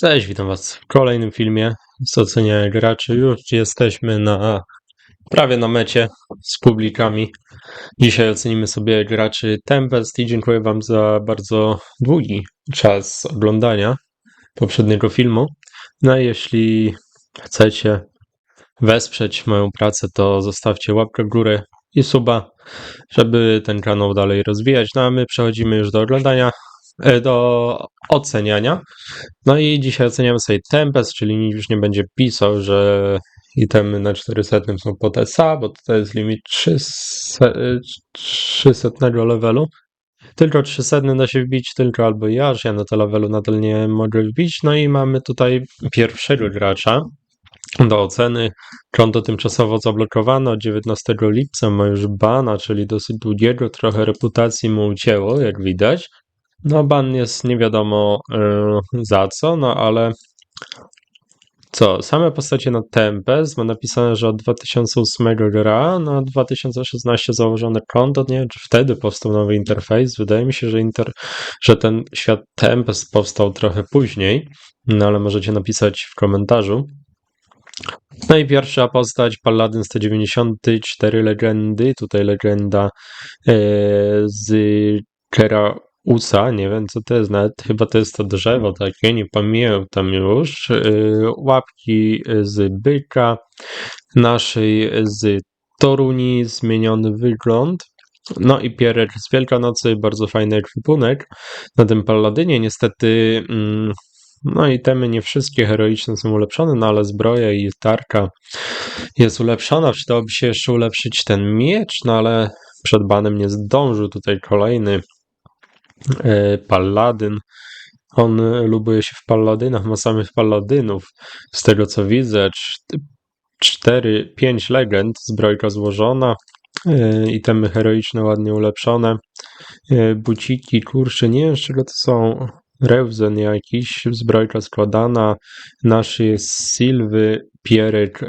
Cześć, witam Was w kolejnym filmie z oceniania graczy. Już jesteśmy na prawie na mecie z publikami. Dzisiaj ocenimy sobie graczy Tempest i dziękuję Wam za bardzo długi czas oglądania poprzedniego filmu. No a jeśli chcecie wesprzeć moją pracę, to zostawcie łapkę w górę i suba, żeby ten kanał dalej rozwijać. No a my przechodzimy już do oglądania, do oceniania. No i dzisiaj oceniamy sobie Tempest, czyli nikt już nie będzie pisał, że itemy na 400 są pod SA, bo to jest limit 300, 300 levelu. Tylko 300 da się wbić, tylko albo ja, że ja na to levelu nadal nie mogę wbić. No i mamy tutaj pierwszego gracza do oceny. Konto tymczasowo zablokowane od 19 lipca, ma już bana, czyli dosyć długiego, trochę reputacji mu ucięło, jak widać. No, ban jest nie wiadomo yy, za co, no ale co, same postacie na Tempest ma napisane, że od 2008 gra, no 2016 założone konto, nie wiem czy wtedy powstał nowy interfejs, wydaje mi się, że, inter, że ten świat Tempest powstał trochę później, no ale możecie napisać w komentarzu. No postać, Paladin 194 legendy, tutaj legenda yy, z Kera Usa, nie wiem co to jest, nawet chyba to jest to drzewo takie, nie pamiętam już. Yy, łapki z byka, naszej z Toruni, zmieniony wygląd. No i Pierek z Wielkanocy, bardzo fajny ekwipunek. Na tym Paladynie niestety, mm, no i temy nie wszystkie heroiczne są ulepszone, no ale zbroja i tarka jest ulepszona. Przydałoby się jeszcze ulepszyć ten miecz, no ale przed banem nie zdążył tutaj kolejny E, Paladyn. On lubuje się w Paladynach, ma samych Paladynów. Z tego co widzę, 4, 5 legend, zbrojka złożona, e, itemy heroiczne ładnie ulepszone, e, buciki, kurcze, nie wiem z czego to są, Rewzen jakiś, zbrojka składana, nasz jest Silwy, Pierek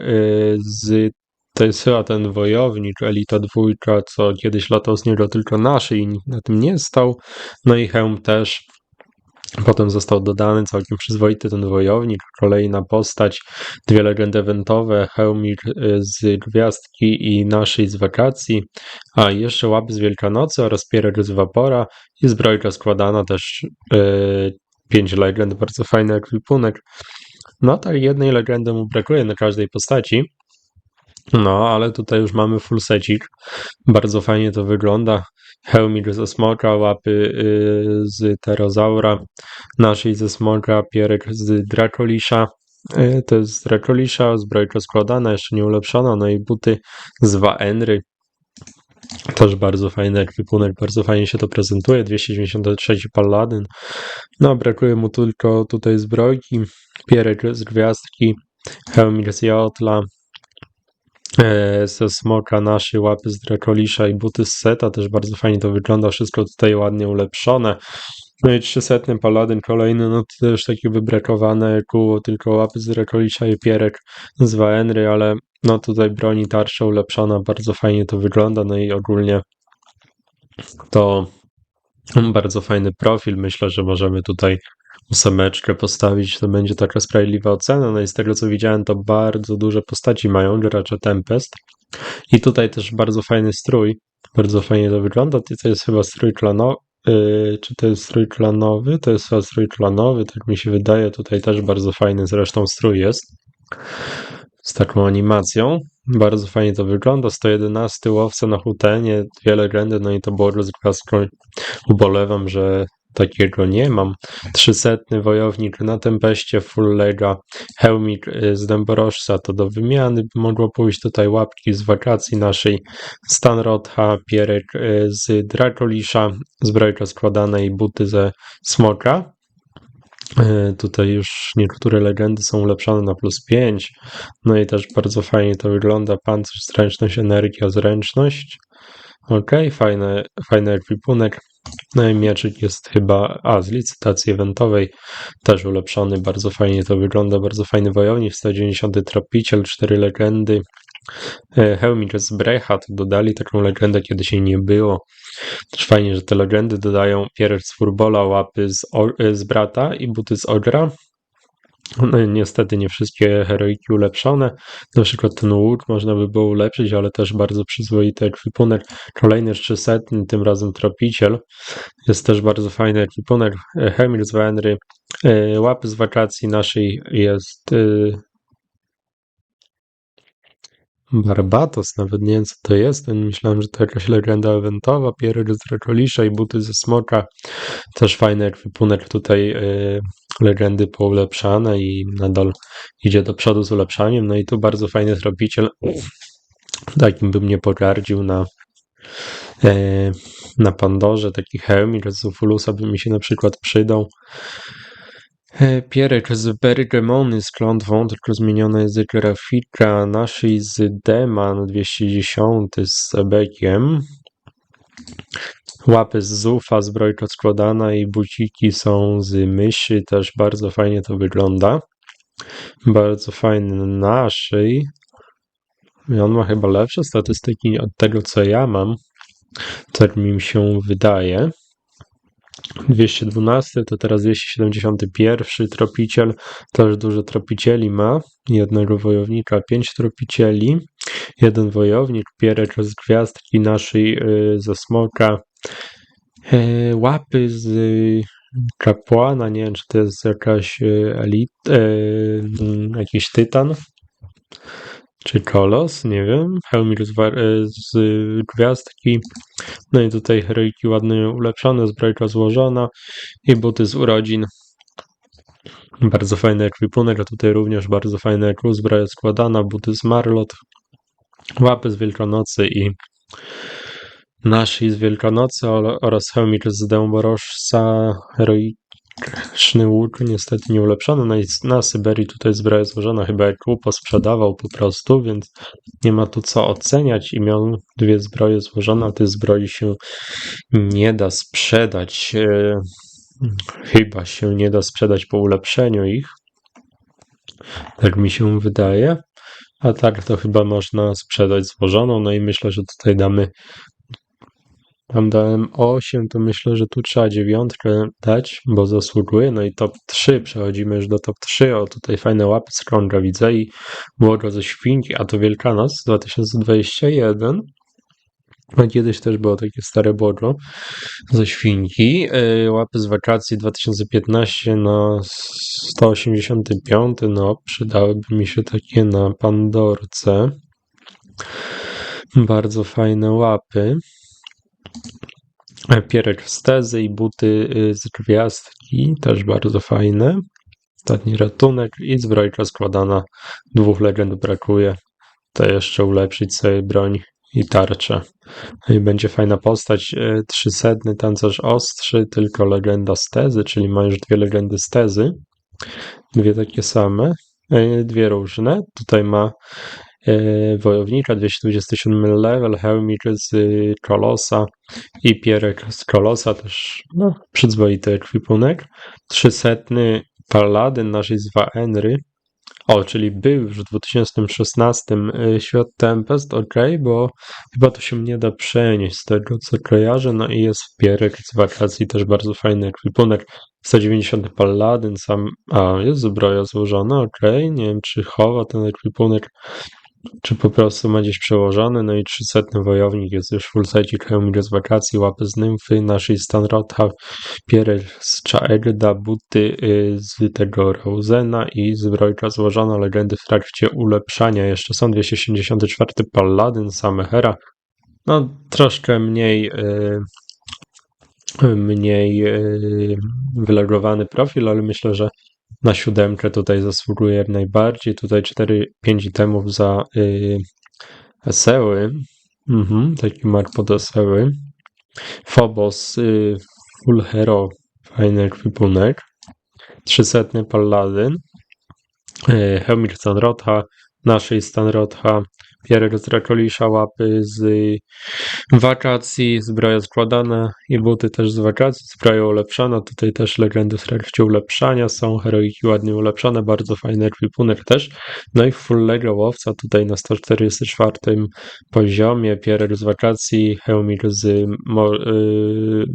z to jest chyba ten wojownik, Elita dwójka, co kiedyś latał z niego tylko naszy i nikt na tym nie stał. No i hełm też. Potem został dodany całkiem przyzwoity ten wojownik, kolejna postać, dwie legendy eventowe, hełmik y, z gwiazdki i naszej z wakacji, a jeszcze łap z Wielkanocy oraz pierek z Wapora i zbrojka składana też yy, pięć legend, bardzo fajny ekwipunek. No tak jednej legendy mu brakuje na każdej postaci, no, ale tutaj już mamy full secik. Bardzo fajnie to wygląda. Hełmik ze smoka, łapy yy, z pterozaura, naszej ze smoka, pierek z drakolisza. Yy, to jest z drakolisza, zbrojka składana, jeszcze nie ulepszona, no i buty z Waenry. Też bardzo fajny ekwipunek, bardzo fajnie się to prezentuje. 293 Paladyn. No, brakuje mu tylko tutaj zbrojki, pierek z gwiazdki, hełmik z Jotla, ze smoka naszej łapy z Dracolisza i buty z seta, też bardzo fajnie to wygląda, wszystko tutaj ładnie ulepszone. No i 300 paladyn kolejny, no to też takie wybrakowane kół, tylko łapy z Dracolisza i pierek z Waenry, ale no tutaj broni tarcza ulepszona, bardzo fajnie to wygląda, no i ogólnie to bardzo fajny profil, myślę, że możemy tutaj ósemeczkę postawić, to będzie taka sprawiedliwa ocena. No i z tego co widziałem, to bardzo duże postaci mają gracze Tempest. I tutaj też bardzo fajny strój. Bardzo fajnie to wygląda. To jest chyba strój klanowy. Czy to jest strój klanowy? To jest chyba strój klanowy, tak mi się wydaje. Tutaj też bardzo fajny zresztą strój jest. Z taką animacją. Bardzo fajnie to wygląda. 111 łowca na hutenie, dwie legendy, no i to było rozgwiazdką. Ubolewam, że takiego nie mam. Trzysetny wojownik na tempeście full lega, hełmik y, z dęborożca to do wymiany, mogło pójść tutaj łapki z wakacji naszej Stanrotha, pierek y, z Dracolisza, zbrojka składana i buty ze smoka. Y, tutaj już niektóre legendy są ulepszone na plus 5. No i też bardzo fajnie to wygląda. Pancerz, zręczność, energia, zręczność. Ok, fajny, fajny ekwipunek. No i mieczyk jest chyba, a z licytacji eventowej też ulepszony, bardzo fajnie to wygląda, bardzo fajny wojownik, 190 tropiciel, 4 legendy, e, Hełmik z Brecha, to dodali taką legendę, kiedy się nie było. Też fajnie, że te legendy dodają pierś z Furbola, łapy z, z brata i buty z Ogra. I niestety nie wszystkie heroiki ulepszone. Na przykład ten łuk można by było ulepszyć, ale też bardzo przyzwoity ekwipunek. Kolejny 300, tym razem tropiciel. Jest też bardzo fajny ekwipunek. Hemil z Wenry. E, Łapy z wakacji naszej jest e, Barbatos, nawet nie wiem co to jest. Myślałem, że to jakaś legenda eventowa. Pierre z Dracolisza i buty ze smoka. Też fajny ekwipunek tutaj yy, legendy poulepszane i nadal idzie do przodu z ulepszaniem. No i tu bardzo fajny tropiciel. Takim bym nie pogardził na yy, na Pandorze. Taki Helmir z Ufulusa by mi się na przykład przydał. Pierek z Bergemony z klątwą, tylko zmieniona jest grafika naszej z Deman 210 z Sebekiem. Łapy z Zufa, zbrojka składana i buciki są z myszy, też bardzo fajnie to wygląda. Bardzo fajny naszej. I on ma chyba lepsze statystyki od tego, co ja mam. Tak mi się wydaje. 212 to teraz 271 tropiciel, też dużo tropicieli ma, jednego wojownika, pięć tropicieli, jeden wojownik, pierek z gwiazdki naszej yy, ze smoka, yy, łapy z kapłana, nie wiem czy to jest jakaś yy, elit, yy, jakiś tytan, czy kolos, nie wiem, Helmir z, z gwiazdki, no i tutaj heroiki ładnie ulepszone, zbrojka złożona i buty z urodzin. Bardzo fajny ekwipunek, a tutaj również bardzo fajny ekru, zbroja składana, buty z Marlot, łapy z Wielkanocy i nasi z Wielkanocy oraz Helmir z Dęborożca, heroiki Szny łuk niestety nie ulepszony. Na, na Syberii tutaj zbroja złożona, chyba jak sprzedawał po prostu, więc nie ma tu co oceniać i miał dwie zbroje złożone, a tej zbroi się nie da sprzedać. E, chyba się nie da sprzedać po ulepszeniu ich. Tak mi się wydaje. A tak to chyba można sprzedać złożoną. No i myślę, że tutaj damy tam dałem 8, to myślę, że tu trzeba dziewiątkę dać, bo zasługuje. No i top 3, przechodzimy już do top 3. O, tutaj fajne łapy z krąża widzę i błogo ze świnki, a to Wielkanoc 2021. A kiedyś też było takie stare błogo ze świnki. E, łapy z wakacji 2015 na 185. No, przydałyby mi się takie na Pandorce. Bardzo fajne łapy. Pierek w stezy i buty y, z gwiazdki, też bardzo fajne. Ostatni ratunek i zbrojka składana. Dwóch legend brakuje. To jeszcze ulepszyć sobie broń i tarczę. No i będzie fajna postać. Y, trzysetny tancerz ostrzy, tylko legenda stezy, czyli ma już dwie legendy stezy. Dwie takie same, y, dwie różne. Tutaj ma E, wojownika, 227 level, Helmik z Kolosa i Pierek z Kolosa, też no, przyzwoity ekwipunek. 300 Paladyn naszej z Waenry, o, czyli był już w 2016 e, Świat Tempest, ok, bo chyba to się nie da przenieść z tego, co kojarzę. No i jest Pierek z wakacji, też bardzo fajny ekwipunek. 190 Paladyn, sam, a jest zbroja złożona, ok, nie wiem czy chowa ten ekwipunek czy po prostu ma gdzieś przełożony, no i 300 wojownik jest już full site Heumir z wakacji, łapy z nymfy, naszej Stanrotha, Pierre z Chaegda, buty y, z tego Rosena i zbrojka złożona, legendy w trakcie ulepszania. Jeszcze są 274 Paladyn, same Hera. No troszkę mniej yy, mniej yy, wylegowany profil, ale myślę, że na siódemkę tutaj zasługuje jak najbardziej. Tutaj 4-5 itemów za eseły. Mhm, taki mark pod eseły. Phobos, yy, full hero, fajny ekwipunek. 300 paladyn. Yy, Helmir Stanrotha, naszej Stanrotha, Pierre z Dracolisza, łapy z wakacji, zbroja składana i buty też z wakacji, zbroja ulepszana, tutaj też legendy w trakcie ulepszania są, heroiki ładnie ulepszone, bardzo fajny ekwipunek też, no i full lego łowca tutaj na 144 poziomie, Pierre z wakacji, Heumir z mo, yy,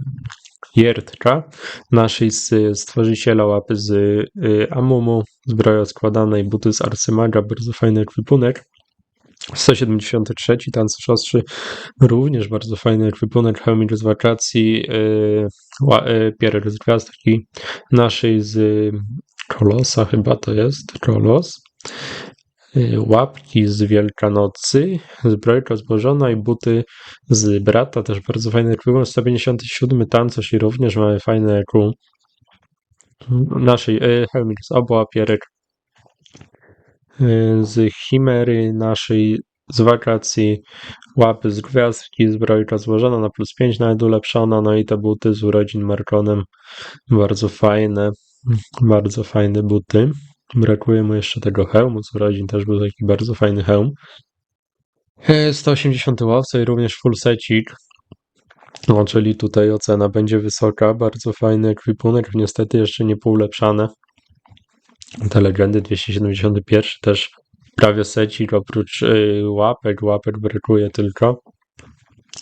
Jertka, naszej z stworzyciela łapy z y, Amumu, zbroja składanej, buty z Arcymaga, bardzo fajny ekwipunek. 173, tancerz ostrzy, również bardzo fajny ekwipunek, hełmik z wakacji, yy, yy, pierek z gwiazdki, naszej z Kolosa chyba to jest, Kolos. Y, łapki z Wielkanocy, zbrojka zbożona i buty z brata, też bardzo fajny ekwipunek, 157 tancerz i również mamy fajne ekru naszej y, hełmik z obła, pierek y, z chimery naszej z wakacji, łapy z gwiazdki, zbrojka złożona na plus 5 nawet ulepszona, no i te buty z urodzin Markonem, bardzo fajne, bardzo fajne buty. Brakuje mu jeszcze tego hełmu z urodzin, też był taki bardzo fajny hełm. 180 łowca i również full secik. No, czyli tutaj ocena będzie wysoka, bardzo fajny ekwipunek, niestety jeszcze nie poulepszane. Te legendy 271 też prawie secik, oprócz y, łapek, łapek brakuje tylko.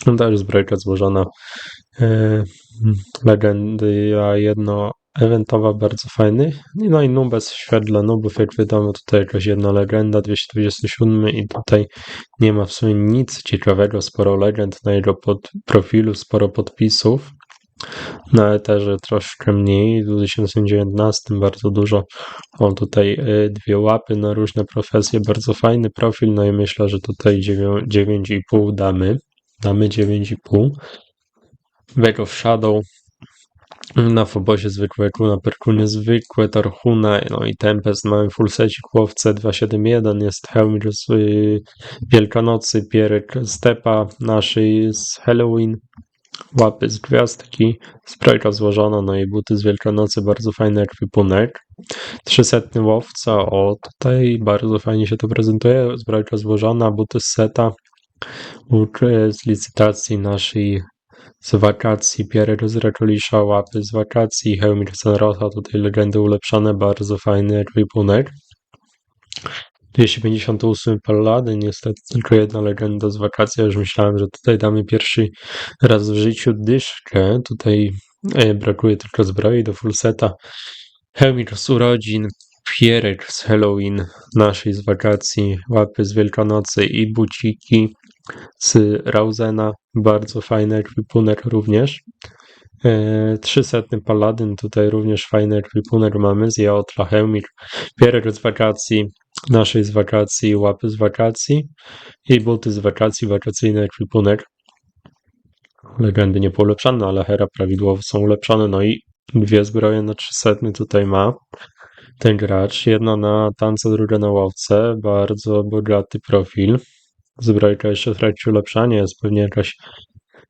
No, też zbrojka złożona. Y, legendy, a jedno eventowa bardzo fajny. No i Nubes w świetle Nubów, jak wiadomo, tutaj jakaś jedna legenda, 227 i tutaj nie ma w sumie nic ciekawego, sporo legend na jego pod profilu, sporo podpisów. Na Eterze troszkę mniej, w 2019 bardzo dużo. O, tutaj y, dwie łapy na różne profesje, bardzo fajny profil, no i myślę, że tutaj 9,5 damy. Damy 9,5. Wego w Shadow. Na Fobosie zwykłe, na Perkunie zwykłe, Tarhuna, no i Tempest, mamy full secik, łowce 271, jest Helmir z y, Wielkanocy, Pierek Stepa, naszej z Halloween, łapy z gwiazdki, zbrojka złożona, no i buty z Wielkanocy, bardzo fajny ekwipunek. 300 łowca, o tutaj bardzo fajnie się to prezentuje, zbrojka złożona, buty z seta, z licytacji naszej z wakacji, Pierre z Rekolisza, łapy z wakacji, Hełmir Senrota, tutaj legendy ulepszone, bardzo fajny ekwipunek. 258 Paladyn, niestety tylko jedna legenda z wakacji, już myślałem, że tutaj damy pierwszy raz w życiu dyszkę, tutaj e, brakuje tylko zbroi do full seta. Helmir z urodzin, Pierek z Halloween, naszej z wakacji, łapy z Wielkanocy i buciki z Rausena, bardzo fajny ekwipunek również. 300 e, Paladyn, tutaj również fajny ekwipunek mamy z Jaotra Helmik, Pierek z wakacji, naszej z wakacji, łapy z wakacji i buty z wakacji, wakacyjny ekwipunek. Legendy nie poulepszane, ale Hera prawidłowo są ulepszone, no i dwie zbroje na 300 tutaj ma ten gracz. Jedna na tance, druga na łowce. Bardzo bogaty profil. Zbrojka jeszcze w trakcie ulepszania jest pewnie jakaś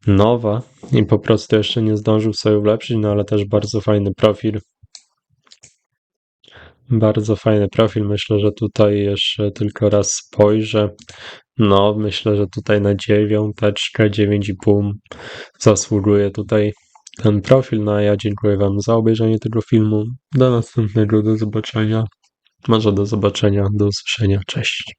nowa i po prostu jeszcze nie zdążył sobie ulepszyć, no ale też bardzo fajny profil. Bardzo fajny profil. Myślę, że tutaj jeszcze tylko raz spojrzę. No, myślę, że tutaj na dziewiąteczkę, 9,5 zasługuje tutaj ten profil. No a ja dziękuję Wam za obejrzenie tego filmu. Do następnego, do zobaczenia. Może do zobaczenia, do usłyszenia. Cześć.